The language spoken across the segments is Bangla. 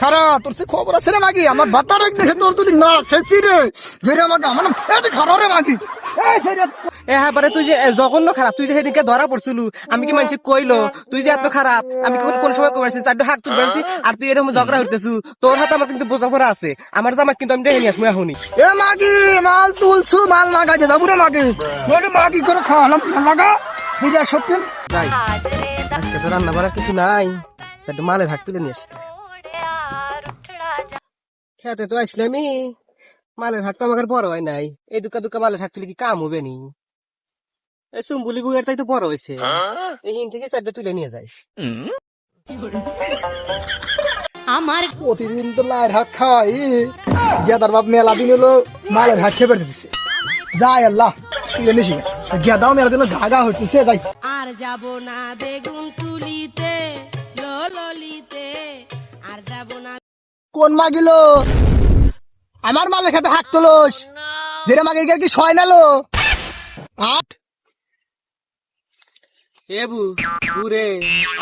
খারা তোর সে খবর আছে রে মাগি? আমার বাতার এক দেখে তোর তুই না সেছি রে। যেরে আমাকে আমার এটা খারা রে মাগি। এ হ্যাঁ তুই যে জঘন্য খারাপ তুই যে সেদিনকে ধরা পড়ছিলু আমি কি মানুষ কইলো? তুই যে এত খারাপ আমি কোন কোন সময় করেছি চারটে হাত তুল পারছি আর তুই এরকম ঝগড়া হইতেছু। তোর হাতে আমার কিন্তু বোঝাপড়া আছে। আমার জামা কিন্তু আমি দেখে নিয়ে আসব এখনই। এ মাগি মাল তুলছু মাল লাগাইতে যাব রে মাগি। মাগি করে খাওয়ালাম লাগা? বুঝা সত্যি? আজকে তো রান্না বাড়ার কিছু নাই। চারটে মালের হাত তুলে নিয়ে আসি। খেতে তো আসলে আমি। মালের হাত তো আমার বড় হয় নাই। এই দুকা দুকা মালের হাত তুলে কি কাম হবে নি? এই সুম্বুলি বুয়ের তাই তো বড় হয়েছে। এই হিন থেকে চারটে তুলে নিয়ে যাই। আমার প্রতিদিন তো লাইর হাত খাওয়াই গেদার বাপ মেলা দিন হলো মালের হাত খেপে দিচ্ছে যাই আল্লাহ তুই নিছি। গেদাও মেলা দিন গাগা হচ্ছে যাই। আর যাব না বেগুন তুলিতে ললিতে। আর যাব না কোন মাগিল আমার মালের খেতে হাত তোলস। যেটা মাগির কি সয় নালো আট এ বু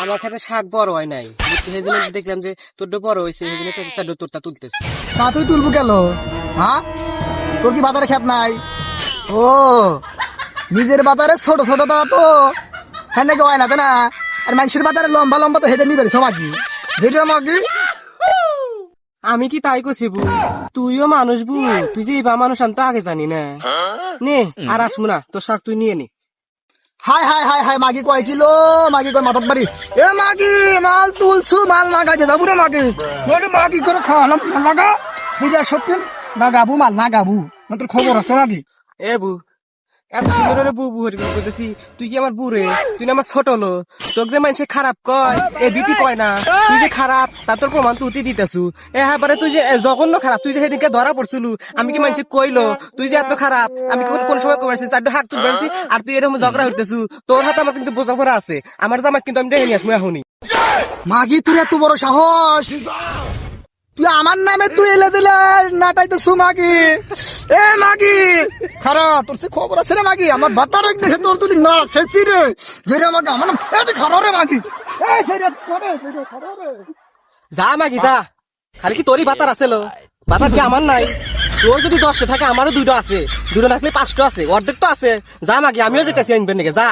আমার খাতে শাক বড় হয় নাই। জন্য দেখলাম যে তোরটা বড় হয়েছে সেই জন্য তোর চারটে তোরটা তুলতেছে। তা তুই তুলবো কেন? হ্যাঁ তোর কি বাজারে খেত নাই? ও নিজের বাজারে ছোট ছোট দা তো। হ্যাঁ নাকি হয় না তাই না? আর মানুষের বাজারে লম্বা লম্বা তো হেঁটে নিবে সমাগি। যেটা মাগি আমি কি তাই করছি বু? তুইও মানুষ বু তুই যে বা মানুষ আমি তো আগে জানি না। নে আর আসব না তোর শাক তুই নিয়ে নে। হাই হাই হাই হাই মাগি কয় কিলো? মাগি কয় মাথাত বাড়ি। এ মাগি মাল তুলছু মাল লাগাইতে যাব রে মাগি। বলে মাগি করে খাওয়ালাম লাগা। বুঝা সত্যি না গাবু মাল না গাবু তোর খবর আছে মাগি এ বু এত সুন্দর করে বু বু হরি করতেছি তুই কি আমার বুড়ে? তুই না আমার ছোট লো তোকে যে মানুষে খারাপ কয়, এ বিটি কয় না। তুই যে খারাপ, তা তোর প্রমাণ তুই দিতেছু। এ হ্যাঁ বারে তুই যে জঘন্য খারাপ, তুই যে সেদিনকে ধরা পড়ছিলু, আমি কি মানুষে কইলো? তুই যে এত খারাপ, আমি কোন কোন সময় করেছি চারটে হাত তুল পারছি আর তুই এরকম ঝগড়া হইতেছু তোর হাতে আমার কিন্তু বোঝাপড়া আছে। আমার জামা কিন্তু আমি দেখে নিয়ে আসব এখনই। মাগি তুই এত বড় সাহস! তুই আমার নামে তুই এলে দিলে, নাটাই তো মাগি। এ মাগি খারাপ তোর সে খবর আছে রে মাগি? আমার বাতার দেখে তোর তুই না সেছি রে। যেরে আমাকে আমার এটা খারাপ রে মাগি। যা মাগি, যা। খালি কি তোরই বাতার আছে লো? বাতার কি আমার নাই? তোর যদি দশটা থাকে, আমারও দুটো আছে। দুটো থাকলে পাঁচটা আছে, অর্ধেক তো আছে। যা মাগি, আমিও যেতেছি, আনবেন নাকি? যা।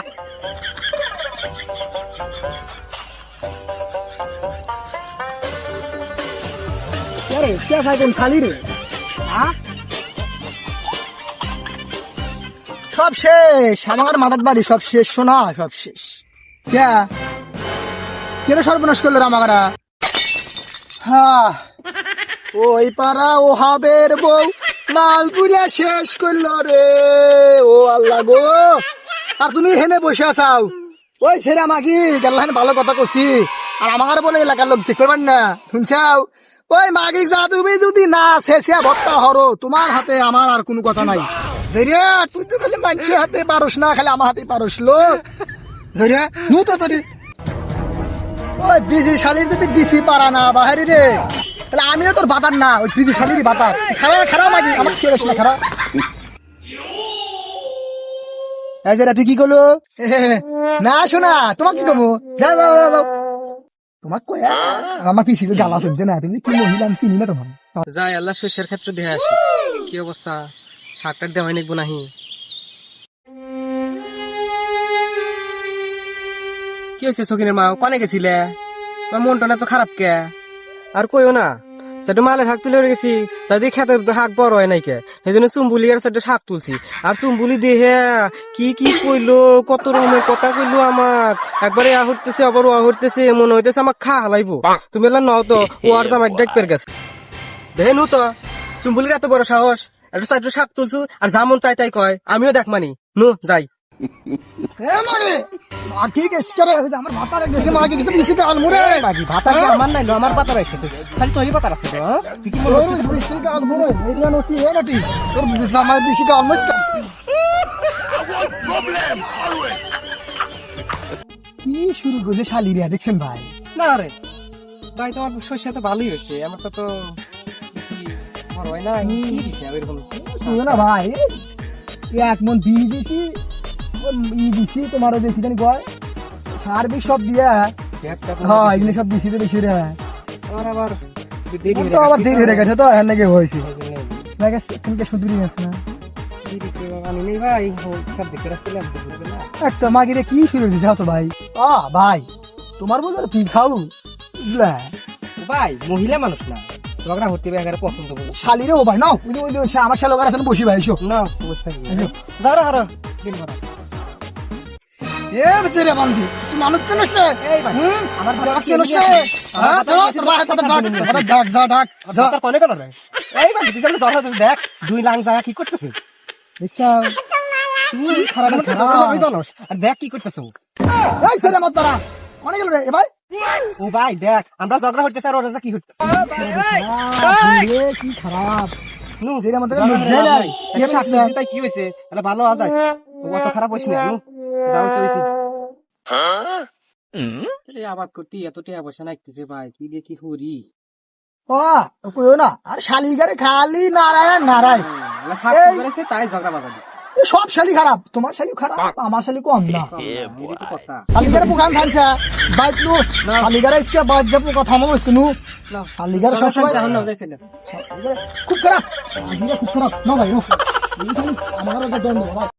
খালি রে? সব শেষ আমার বাড়ি, সব শেষ, শোনা, সব শেষ। কেন সর্বনাশ করল রামাগারা ওই পাড়া ও হাবের বউ শেষ করল রে। ও আল্লাহ গো, আর তুমি হেনে বসে আছাও। ওই ছেড়ে আমাকে গেলাম ভালো কথা করছি আর আমার বলে এলাকার লোক ঠিক করবেন না। শুনছাও? ওই মাগি যা, তুমি যদি না শেষে ভত্তা হরো, তোমার হাতে আমার আর কোনো কথা নাই। জরিয়া, তুই তো খালি মানুষের হাতে পারস না, খালি আমার হাতে পারস লো। জরিয়া, নু তো তোরি ওই বিজি শালির যদি বিসি পারা না, বাহারি রে। তাহলে আমিও তোর বাতার না, ওই বিজি শালিরই বাতার। খারাপ খারাপ মাগি, আমার ছেড়ে না খারাপ এই যে তুই কি করল? না, শোনা, তোমাক কি কমো যাও। যাও যাও, যাও কয়া আমার পিছিয়ে গালা চলছে না তুমি কি মহিলা আমি চিনি না তোমার যাই আল্লাহ শস্যের ক্ষেত্রে দেখে আসি কি অবস্থা? শাকটার দেওয়া নাকবো নাহি? কি হয়েছে মা? কনে গেছিলে? তোমার মনটা না তো খারাপ কে? আর কইও না সেটা মালের শাক তুলে গেছি। তাদের খেতে শাক বড় হয় নাই কে সেই জন্য চুম্বুলি আর সেটা শাক তুলছি। আর চুম্বুলি দেহে কি কি কইলো, কত রকমের কথা কইলো আমার একবারে আ হইতেছে আবার ও হইতেছে, মনে হইতেছে আমার খা হালাইবো। তুমি এলা নও তো, ও আর জামাই ডাক পের গেছে। দেহে নু তো, চুম্বুলির এত বড় সাহস। একটু চারটে শাক তুলছু, আর যেমন চাই তাই কয়, আমিও দেখ মানি। নু, যাই। এ মানে? আমার পাতা রাখছে খালি তোরই পাতা আছে তো হ্যাঁ? কি শুরু করছে শালিরিয়া দেখছেন ভাই? না রে ভাই তোমার শস্য তো ভালোই হয়েছে আমার তো তো হয় না ভাই এক মন দিছি ও ই দিছি তোমার ওই বেশি কয়? সার বিষ সব দিয়া হ্যাঁ এগুলো সব দিছি তো বেশি রে আমার আবার দেরি হয়ে তো আবার দেরি হয়ে গেছে তো হ্যাঁ নাকি হয়েছে? গেছে। না গেছে তুমি সুদুরি না? দেরি করে আমি নেই ভাই। ও সব দেখে রাখছিলাম দুপুরবেলা। একটা মাগিরে কি ফিরে দিতে হতো ভাই? আ ভাই তোমার বোঝার কি খাও ভাই মহিলা মানুষ না। এগারে পছন্দ করব শালিরে ও ভাই নাও। ওই আমার শালোকার আছে বসি ভাই এসো। না দিন। এ বেচারে বান্ধি তুই মানুষ চিনিস না হুম? আমার তোরা চিনিস খেয়ে হ্যাঁ, আমার তোর ভাইয়ের সাথে ডাক, খেয়ে তোর ভাই ডাক, যা, ডাক, যা। তার কনে গেল রে এই ভাই তুই চলে ঝগড়া তুই দেখ দুই লাখ জায়গা কি করতেছিস দেখছাও? তুই খারাপ খারাপ। জানোস? আর দেখ কি করতেছ এই ছেলে আমার দ্বারা। অনেক গেল রে, এ ভাই। ও ভাই দেখ আমরা ঝগড়া করতেছি আর ওরা কি করতেছে কি খারাপ। নু যেটা আমাদের ঝগড়া লজ্জাই করে নাই। ভাই। একটা শাক তুলছি, তাই কি হয়েছে তাহলে ভালো ও অত খারাপ হইস না নু যা হইছে। হইছে এই আবাদ করতে এত টাকা পয়সা নাইতেছে ভাই কি দিয়ে কি করি? ও, ও কইও না। আর শালিগারে খালি নারায়ণ নারায়ণ। এলা শাক এই- করেছে তাই ঝগড়া বাজা দিছে। সব শালি খারাপ তোমার শালি খারাপ আমার শালি কম না। এই তো কথা। শালিগারে পোকান খাইছে বাইক নু। শালিগারে ইসকে বাদ যাব কথা হচ্ছে নু। শালিগারে সব সময় খুব খারাপ। খুব খারাপ। না ভাই আমার